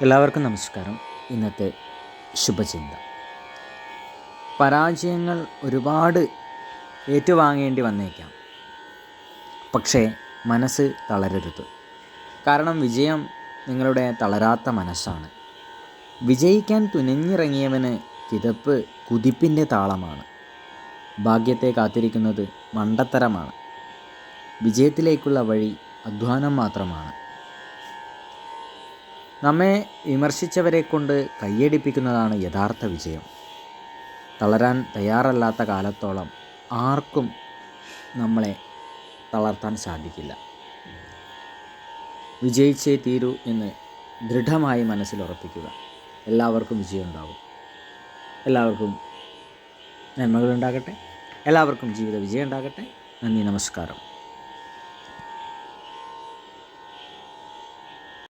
എല്ലാവർക്കും നമസ്കാരം. ഇന്നത്തെ ശുഭചിന്ത. പരാജയങ്ങൾ ഒരുപാട് ഏറ്റുവാങ്ങേണ്ടി വന്നേക്കാം. പക്ഷേ മനസ്സ് തളരരുത്. കാരണം വിജയം നിങ്ങളുടെ തളരാത്ത മനസ്സാണ്. വിജയിക്കാൻ തുനിഞ്ഞിറങ്ങിയവന് കിതപ്പ് കുതിപ്പിന്റെ താളമാണ്. ഭാഗ്യത്തെ കാത്തിരിക്കുന്നത് മണ്ടത്തരമാണ്. വിജയത്തിലേക്കുള്ള വഴി അധ്വാനം മാത്രമാണ്. നമ്മെ വിമർശിച്ചവരെ കൊണ്ട് കയ്യടിപ്പിക്കുന്നതാണ് യഥാർത്ഥ വിജയം. തളരാൻ തയ്യാറല്ലാത്ത കാലത്തോളം ആർക്കും നമ്മളെ തളർത്താൻ സാധിക്കില്ല. വിജയിച്ചേ തീരൂ എന്ന് ദൃഢമായി മനസ്സിൽ ഉറപ്പിക്കുക. എല്ലാവർക്കും വിജയം ഉണ്ടാകും എല്ലാവർക്കും നന്മകളുണ്ടാകട്ടെ. എല്ലാവർക്കും ജീവിത വിജയം ഉണ്ടാകട്ടെ നന്ദി നമസ്കാരം.